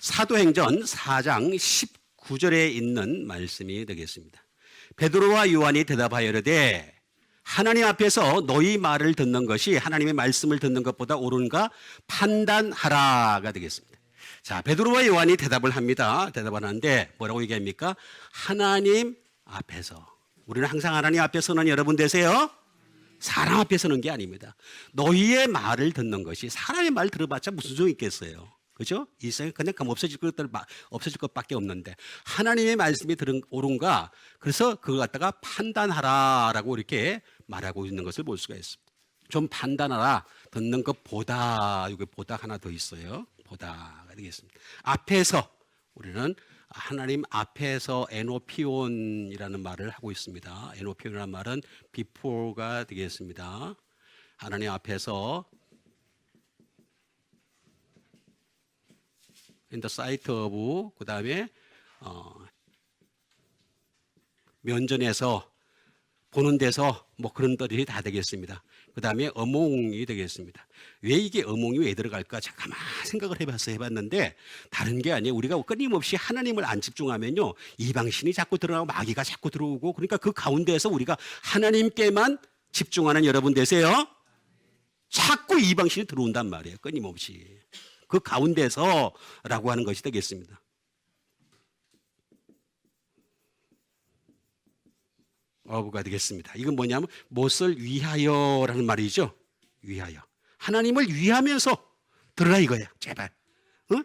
사도행전 4장 19절에 있는 말씀이 되겠습니다. 베드로와 요한이 대답하여 이르되 하나님 앞에서 너희 말을 듣는 것이 하나님의 말씀을 듣는 것보다 옳은가 판단하라가 되겠습니다. 자, 베드로와 요한이 대답을 합니다. 대답을 하는데 뭐라고 얘기합니까? 하나님 앞에서. 우리는 항상 하나님 앞에 서는 여러분 되세요? 사람 앞에 서는 게 아닙니다. 너희의 말을 듣는 것이 사람의 말 들어봤자 무슨 소용이 있겠어요. 그죠? 이 세상에 그냥 감 없어질 것들 없어질 것밖에 없는데 하나님의 말씀이 들은 옳은가? 그래서 그걸 갖다가 판단하라라고 이렇게 말하고 있는 것을 볼 수가 있습니다. 좀 판단하라. 듣는 것보다 여기 보다 하나 더 있어요. 보다가 되겠습니다. 앞에서 우리는 하나님 앞에서 에노피온이라는 말을 하고 있습니다. 에노피온이라는 말은 before가 되겠습니다. 하나님 앞에서 in the sight of 그 다음에 어, 면전에서 보는 데서 뭐 그런 것들이 다 되겠습니다. 그 다음에 어몽이 되겠습니다. 왜 이게 어몽이 왜 들어갈까? 가만 생각을 해봤어요. 해봤는데 다른 게 아니에요. 우리가 끊임없이 하나님을 안 집중하면요. 이방신이 자꾸 들어가고 마귀가 자꾸 들어오고 그러니까 그 가운데에서 우리가 하나님께만 집중하는 여러분 되세요. 자꾸 이방신이 들어온단 말이에요. 끊임없이. 그 가운데서라고 하는 것이 되겠습니다. 어부가 되겠습니다. 이건 뭐냐면 무엇을 위하여라는 말이죠. 위하여. 하나님을 위하면서 들으라 이거야. 제발. 어?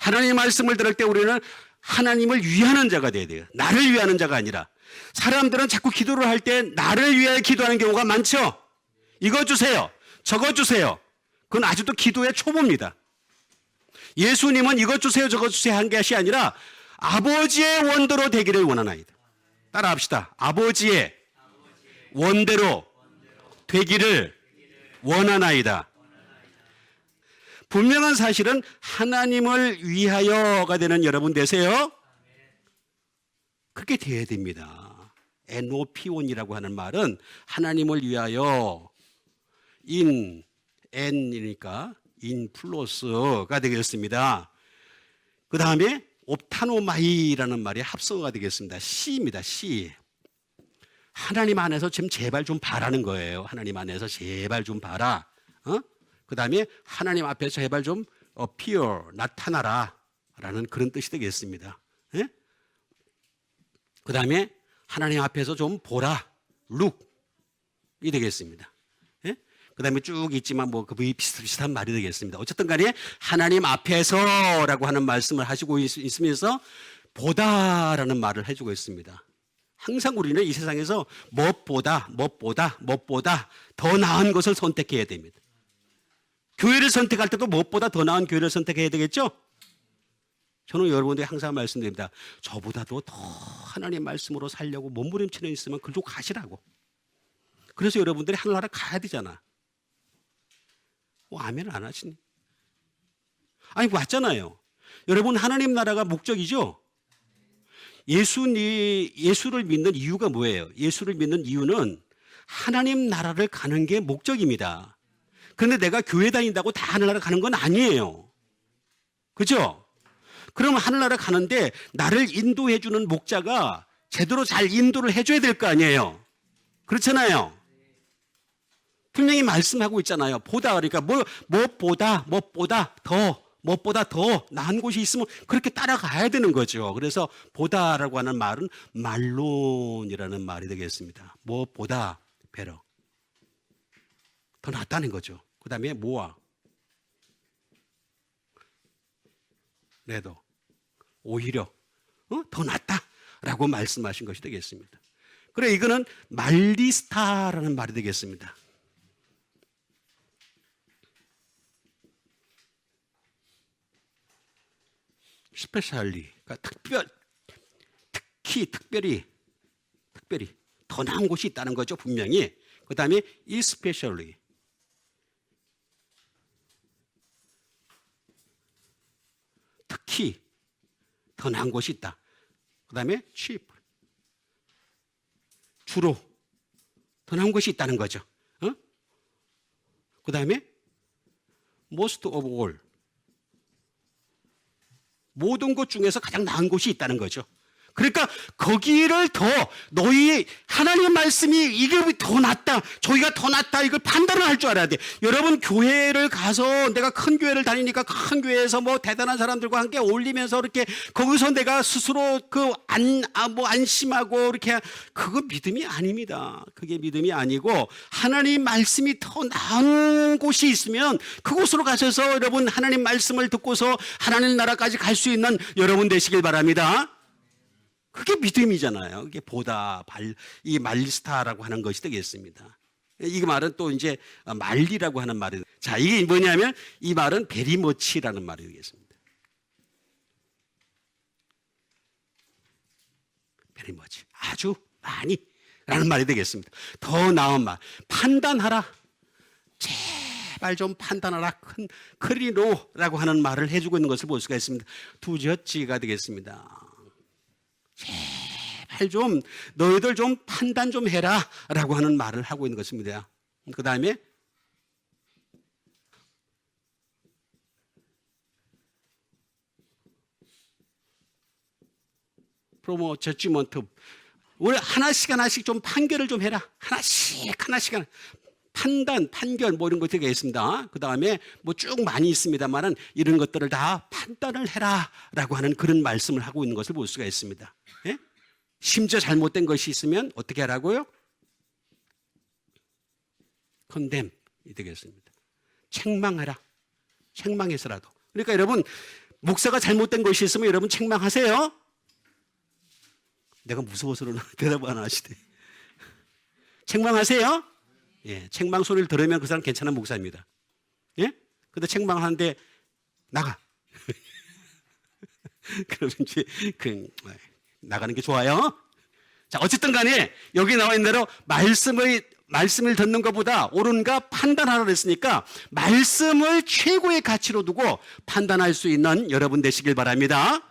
하나님의 말씀을 들을 때 우리는 하나님을 위하는 자가 돼야 돼요. 나를 위하는 자가 아니라. 사람들은 자꾸 기도를 할 때 나를 위하여 기도하는 경우가 많죠. 이거 주세요. 저거 주세요. 그건 아직도 기도의 초보입니다. 예수님은 이것 주세요, 저것 주세요 한 것이 아니라 아버지의 원대로 되기를 원하나이다. 따라 합시다. 아버지의 원대로 되기를 원하나이다. 분명한 사실은 하나님을 위하여가 되는 여러분 되세요. 그렇게 돼야 됩니다. 에노피온이라고 하는 말은 하나님을 위하여 인 n이니까 인 플러스가 되겠습니다. 그 다음에 옵타노마이라는 말이 합성어가 되겠습니다. C입니다. C. 하나님 안에서 지금 제발 좀 바라는 거예요. 하나님 안에서 제발 좀 바라. 어? 그 다음에 하나님 앞에서 제발 좀 appear, 나타나라. 라는 그런 뜻이 되겠습니다. 예? 그 다음에 하나님 앞에서 좀 보라. look이 되겠습니다. 예? 그 다음에 쭉 있지만 뭐 그 비슷비슷한 말이 되겠습니다. 어쨌든 간에 하나님 앞에서 라고 하는 말씀을 하시고 있, 있으면서 보다라는 말을 해주고 있습니다. 항상 우리는 이 세상에서 무엇보다, 무엇보다, 무엇보다 더 나은 것을 선택해야 됩니다. 교회를 선택할 때도 무엇보다 더 나은 교회를 선택해야 되겠죠? 저는 여러분들이 항상 말씀드립니다. 저보다도 더 하나님 말씀으로 살려고 몸부림치는 있으면 그쪽 가시라고. 그래서 여러분들이 하늘나라 가야 되잖아. 뭐 아멘을 안 하시니? 아니 왔잖아요. 여러분 하나님 나라가 목적이죠. 예수님 예수를 믿는 이유가 뭐예요? 예수를 믿는 이유는 하나님 나라를 가는 게 목적입니다. 그런데 내가 교회 다닌다고 다 하늘나라 가는 건 아니에요. 그죠? 그럼 하늘나라 가는데 나를 인도해 주는 목자가 제대로 잘 인도를 해줘야 될 거 아니에요. 그렇잖아요. 분명히 말씀하고 있잖아요. 보다 그러니까 뭐 무엇보다 무엇보다 더 무엇보다 더 나은 곳이 있으면 그렇게 따라가야 되는 거죠. 그래서 보다라고 하는 말은 말론이라는 말이 되겠습니다. 무엇보다 배러 더 낫다는 거죠. 그 다음에 모아 레도 오히려 어? 더 낫다라고 말씀하신 것이 되겠습니다. 그래 이거는 말리스타라는 말이 되겠습니다. 스페셜리, 그러니까 특별, 특히 특별히, 특별히 더 나은 곳이 있다는 거죠 분명히. 그 다음에 especially, 특히 더 나은 곳이 있다. 그 다음에 cheap, 주로 더 나은 곳이 있다는 거죠. 어? 그 다음에 most of all, 모든 것 중에서 가장 나은 곳이 있다는 거죠. 그러니까 거기를 더 너희 하나님의 말씀이 이게 더 낫다 저희가 더 낫다 이걸 판단을 할 줄 알아야 돼 여러분 교회를 가서 내가 큰 교회를 다니니까 큰 교회에서 뭐 대단한 사람들과 함께 어울리면서 이렇게 거기서 내가 스스로 그안뭐 안심하고 이렇게 그거 믿음이 아닙니다 그게 믿음이 아니고 하나님 말씀이 더 나은 곳이 있으면 그곳으로 가셔서 여러분 하나님 말씀을 듣고서 하나님 나라까지 갈 수 있는 여러분 되시길 바랍니다. 그게 믿음이잖아요. 그게 보다 발, 이 말리스타라고 하는 것이 되겠습니다. 이 말은 또 이제 말리라고 하는 말이 자, 이게 뭐냐면 이 말은 베리머치라는 말이 되겠습니다. 베리머치. 아주 많이 라는 말이 되겠습니다. 더 나은 말. 판단하라. 제발 좀 판단하라. 큰 크리노라고 하는 말을 해주고 있는 것을 볼 수가 있습니다. 두저지가 되겠습니다. 제발 좀 너희들 좀 판단 좀 해라 라고 하는 말을 하고 있는 것입니다. 그 다음에 프로모 저지먼트 우리 하나씩 하나씩 좀 판결을 좀 해라 하나씩 하나씩 하나. 판단, 판결 뭐 이런 것들이 있습니다. 그 다음에 뭐 쭉 많이 있습니다만은 이런 것들을 다 판단을 해라라고 하는 그런 말씀을 하고 있는 것을 볼 수가 있습니다. 예? 심지어 잘못된 것이 있으면 어떻게 하라고요? 컨뎀이 되겠습니다. 책망하라. 책망해서라도. 그러니까 여러분 목사가 잘못된 것이 있으면 여러분 책망하세요. 내가 무서워서는 대답 안 하시대. 책망하세요. 예, 책망 소리를 들으면 그 사람 괜찮은 목사입니다. 예? 근데 책망하는데 나가. 그러면 이제 그 나가는 게 좋아요. 자, 어쨌든 간에 여기 나와 있는 대로 말씀의 말씀을 듣는 것보다 옳은가 판단하라 그랬으니까 말씀을 최고의 가치로 두고 판단할 수 있는 여러분 되시길 바랍니다.